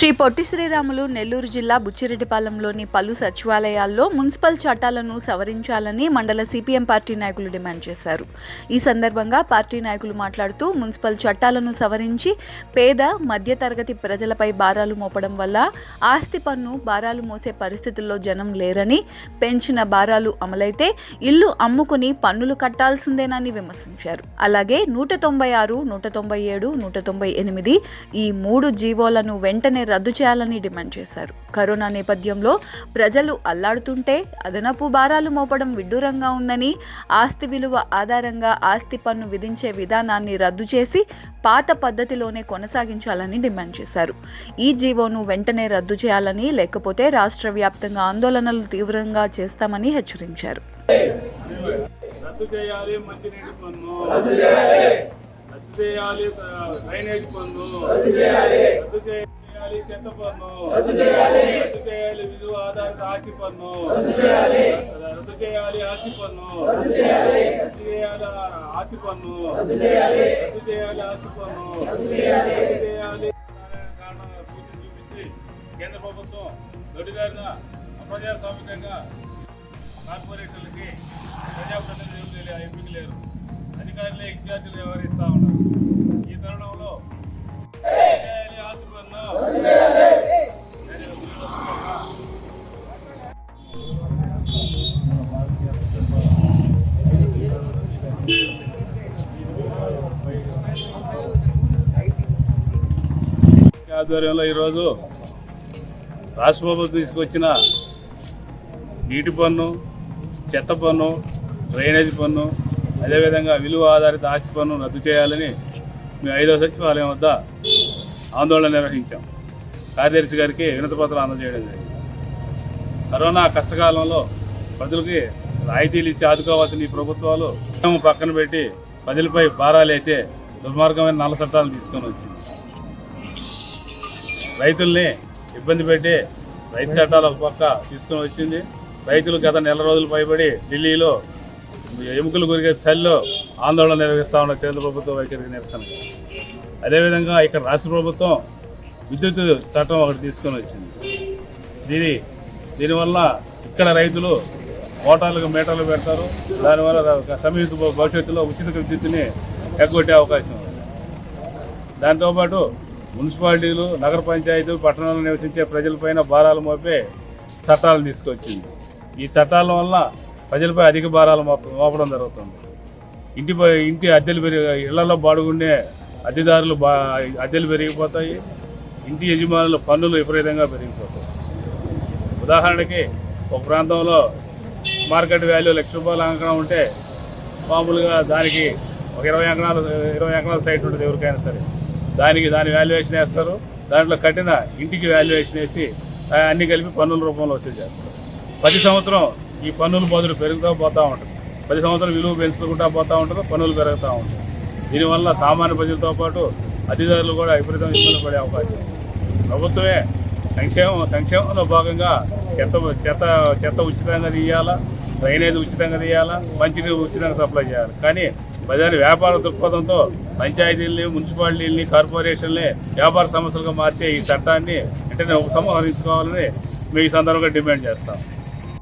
శ్రీ పొట్టి శ్రీరాములు నెల్లూరు జిల్లా బుచ్చిరెడ్డిపాలెంలోని పలు సచివాలయాల్లో మున్సిపల్ చట్టాలను సవరించాలని మండల సిపిఎం పార్టీ నాయకులు డిమాండ్ చేశారు. ఈ సందర్భంగా పార్టీ నాయకులు మాట్లాడుతూ మున్సిపల్ చట్టాలను సవరించి పేద మధ్యతరగతి ప్రజలపై భారాలు మోపడం వల్ల ఆస్తి పన్ను భారాలు మోసే పరిస్థితుల్లో జనం లేరని పెంచిన భారాలు అమలైతే ఇల్లు అమ్ముకుని పన్నులు కట్టాల్సిందేనని విమర్శించారు. అలాగే నూట తొంభై ఆరు నూట తొంభై ఏడు నూట తొంభై ఎనిమిది ఈ మూడు జీవోలను వెంటనే రద్దు చేయాలని డిమాండ్ చేశారు. కరోనా నేపథ్యంలో ప్రజలు అల్లాడుతుంటే అదనపు భారాలు మోపడం విడ్డూరంగా ఉందని ఆస్తి విలువ ఆధారంగా ఆస్తి పన్ను విధించే విధానాన్ని రద్దు చేసి పాత పద్ధతిలోనే కొనసాగించాలని డిమాండ్ చేశారు. ఈ జీవోను వెంటనే రద్దు చేయాలని లేకపోతే రాష్ట్ర వ్యాప్తంగా ఆందోళనలు తీవ్రంగా చేస్తామని హెచ్చరించారు. రద్దు చేయాలి మంచినీటి పన్ను. రద్దు చేయాలి. రద్దు చేయాలి ఆ, డ్రైనేజ్ పన్ను. రద్దు చేయాలి. రద్దు చేయాలి చెత్త పన్ను. రద్దు చేయాలి. విలువ ఆధారిత ఆస్తి పన్ను. రద్దు చేయాలి. ఆస్తి పన్ను. రద్దు చేయాలి. ఆస్తి పన్ను. రద్దు చేయాలి. ఆస్తి పన్ను. రద్దు చేయాలి. కారణంగా సూచన చూపించి కేంద్ర ప్రభుత్వం దొడ్డిదారిన అప్రజాస్వామికంగా కార్పొరేషన్లకి ప్రజాప్రతినిధులు ఎంపిక లేరు. అధికారులే ఇన్ఛార్జీలు వ్యవహరిస్తా ఉన్నారు. ఆధ్వర్యంలో ఈరోజు రాష్ట్ర ప్రభుత్వం తీసుకొచ్చిన నీటి పన్ను చెత్త పన్ను డ్రైనేజ్ పన్ను అదేవిధంగా విలువ ఆధారిత ఆస్తి పన్ను రద్దు చేయాలని మేము ఐదవ సచివాలయం వద్ద ఆందోళన నిర్వహించాం. కార్యదర్శి గారికి వినతి అందజేయడం జరిగింది. కరోనా కష్టకాలంలో ప్రజలకి రాయితీలు ఇచ్చి ఆదుకోవాల్సిన ఈ ప్రభుత్వాలు పక్కన పెట్టి ప్రజలపై భారాలు వేసే దుర్మార్గమైన నల్ల చట్టాలు తీసుకొని వచ్చింది. రైతుల్ని ఇబ్బంది పెట్టి రైతు చట్టాలు ఒక పక్క తీసుకొని వచ్చింది. రైతులు గత నెల రోజులు పైబడి ఢిల్లీలో ఎముకలు గురిగే చలిలో ఆందోళన నిర్వహిస్తూ ఉన్న కేంద్ర ప్రభుత్వం వైఖరికి నిరసన. అదేవిధంగా ఇక్కడ రాష్ట్ర ప్రభుత్వం విద్యుత్ చట్టం ఒకటి తీసుకొని వచ్చింది. దీని దీనివల్ల ఇక్కడ రైతులు మోటార్లకు మీటర్లు పెడతారు. దానివల్ల సమీప భవిష్యత్తులో ఉచిత విద్యుత్తుని ఎగ్గొట్టే అవకాశం ఉంది. దాంతోపాటు మున్సిపాలిటీలు నగర పంచాయతీలు పట్టణాల్లో నివసించే ప్రజలపైన భారాలు మోపే చట్టాలు తీసుకొచ్చింది. ఈ చట్టాల వల్ల ప్రజలపై అధిక భారాలు మోపడం జరుగుతుంది. ఇంటిపై ఇంటి అద్దెలు పెరిగి ఇళ్ళలో బాడుగుండే అద్దెదారులు బా అద్దెలు పెరిగిపోతాయి. ఇంటి యజమానుల పన్నులు విపరీతంగా పెరిగిపోతాయి. ఉదాహరణకి ఒక ప్రాంతంలో మార్కెట్ వాల్యూ లక్ష రూపాయల అంకణం ఉంటే మామూలుగా దానికి ఒక ఇరవై అంకణాలు ఇరవై అంకణాల సైట్ ఉంటుంది ఎవరికైనా సరే. దానికి దాని వాల్యుయేషన్ వేస్తారు. దాంట్లో కట్టిన ఇంటికి వాల్యుయేషన్ వేసి అన్ని కలిపి పన్నుల రూపంలో వచ్చేసేస్తారు ప్రతి సంవత్సరం ఈ పన్నుల బదులు పెరుగుతూ పోతూ ఉంటుంది. ప్రతి సంవత్సరం విలువ పెంచుకుంటూ పోతూ ఉంటారు పన్నులు పెరుగుతూ ఉంటాయి దీనివల్ల సామాన్య ప్రజలతో పాటు అధికారులు కూడా విపరీతం ఇబ్బంది పడే అవకాశం ప్రభుత్వమే సంక్షేమం సంక్షేమంలో భాగంగా చెత్త చెత్త చెత్త ఉచితంగా తీయాలా? డ్రైనేజ్ ఉచితంగా తీయాలా? మంచినీరు ఉచితంగా సప్లై చేయాలి. కానీ ప్రజలు వ్యాపార దృక్పథంతో పంచాయతీల్ని మున్సిపాలిటీల్ని కార్పొరేషన్లే వ్యాపార సమస్యలుగా మార్చే ఈ చట్టాన్ని వెంటనే ఉపసంహరించుకోవాలని మేము సందర్భంగా డిమాండ్ చేస్తాం.